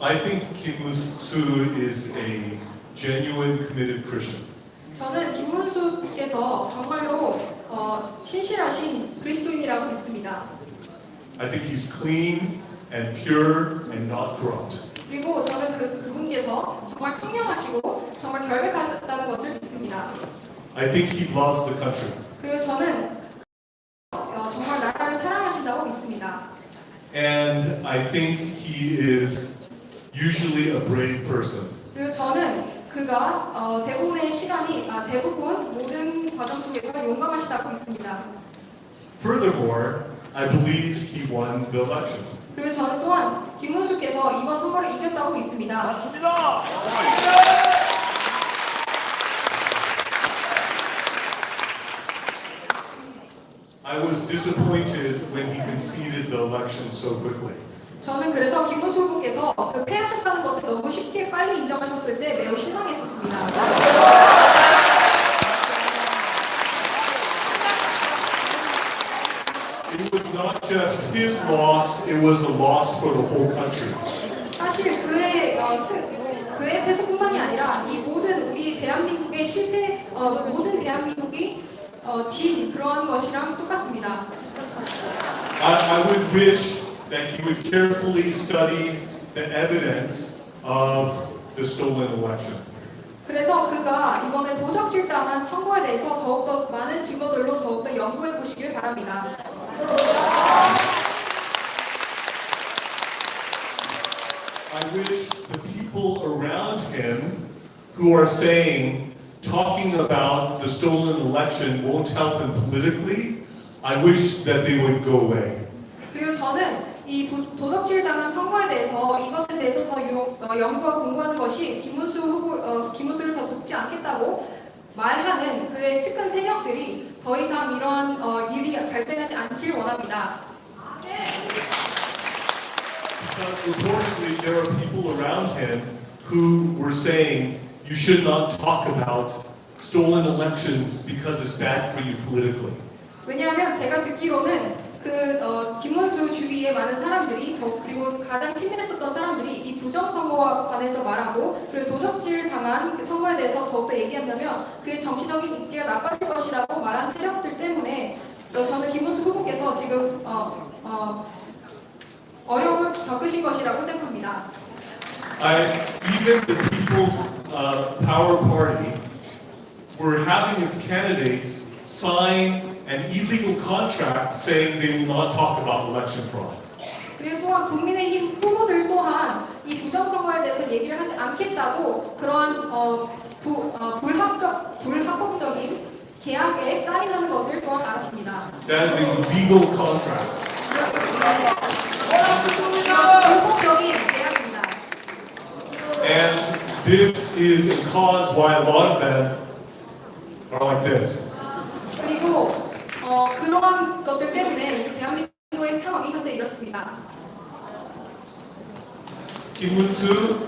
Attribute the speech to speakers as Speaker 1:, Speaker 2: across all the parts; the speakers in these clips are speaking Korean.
Speaker 1: I think Kim Woo-soo is a genuine, committed Christian.
Speaker 2: 저는 김문수께서 정말로 어, 신실하신 그리스도인이라고 믿습니다.
Speaker 1: I think he's clean and pure and not corrupt.
Speaker 2: 그리고 저는 그, 그분께서 정말 투명하시고 정말 결백하다는 것을 믿습니다.
Speaker 1: I think he loves the country.
Speaker 2: 그리고 저는 어, 정말 나라를 사랑하신다고 믿습니다.
Speaker 1: And I think he is usually a brave person.
Speaker 2: 그리고 저는 그가 어, 대부분의 시간이 아, 대부분 모든 과정 속에서 용감하시다고 믿습니다.
Speaker 1: Furthermore, I believe he won the election.
Speaker 2: 그리고 저는 또한 김문수께서 이번 선거를 이겼다고 믿습니다.
Speaker 3: 맞습니다.
Speaker 1: I was disappointed when he conceded the election so quickly.
Speaker 2: 저는 그래서 김문수 후보께서 그 패하셨다는 것을 너무 쉽게 빨리 인정하셨을 때 매우 실망했었습니다.
Speaker 1: It was not just his loss, it was a loss for the whole country.
Speaker 2: 사실 그의 어, 스, 그의 패소뿐만이 아니라 이 모든 우리 대한민국의 실패 어, 모든 대한민국이 어, 진 그러한 것이랑 똑같습니다.
Speaker 1: I, I would wish that he would carefully study the evidence of the stolen election.
Speaker 2: 그래서 그가 이번에 도적질당한 선거에 대해서 더욱더 많은 증거들로 더욱더 연구해 보시길 바랍니다.
Speaker 1: I wish the people around him who are saying, talking about the stolen election won't help him politically, I wish that they would go away.
Speaker 2: 그리고 저는 이 부- 도덕질 당한 선거에 대해서 이것에 대해서 더 요- 어, 연구하고 공부하는 것이 김문수 후보 어, 김문수를 더 돕지 않겠다고 말하는 그의 측근 세력들이 더 이상 이러한 어, 일이 발생하지 않길 원합니다.
Speaker 1: Because reportedly there are people around him who were saying, you should not talk about stolen elections because it's bad for you politically.
Speaker 2: 왜냐하면 제가 듣기로는 그 어, 김문수 주위의 많은 사람들이 더 그리고 가장 친밀했었던 사람들이 이 부정 선거와 관해서 말하고 그리고 도적질 당한 그 선거에 대해서 더욱더 얘기한다면 그의 정치적인 입지가 나빠질 것이라고 말한 세력들 때문에 어, 저는 김문수 후보께서 지금 어, 어, 어려움을 겪으신 것이라고 생각합니다.
Speaker 1: I, even the People's uh, Power Party were having its candidates sign an illegal contract saying they will not talk about election fraud.
Speaker 2: 그리고 또한 국민의힘 후보들 또한 이 부정선거에 대해서 얘기를 하지 않겠다고 그러한 어, 부, 어, 불합적, 불합법적인 계약에 사인하는 것을 또한 알았습니다.
Speaker 1: That is a legal contract.
Speaker 2: 이것은 불법적인 계약입니다.
Speaker 1: And this is a cause why a lot of them are like this.
Speaker 2: 그리고 어, 그러한 것들 때문에 우리 대한민국의 상황이 현재 이렇습니다.
Speaker 1: Kim Moon-soo,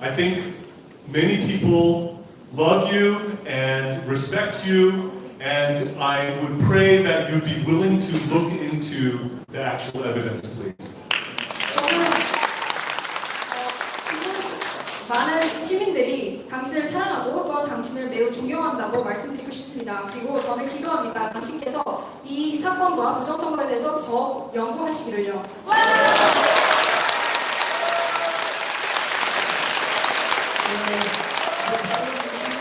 Speaker 1: I think many people love you and respect you, and I would pray that you'd be willing to look into the actual evidence, please.
Speaker 2: 많은 시민들이 당신을 사랑하고 또한 당신을 매우 존경한다고 말씀드리고 싶습니다. 그리고 저는 기도합니다. 당신께서 이 사건과 부정선거에 대해서 더 연구하시기를요.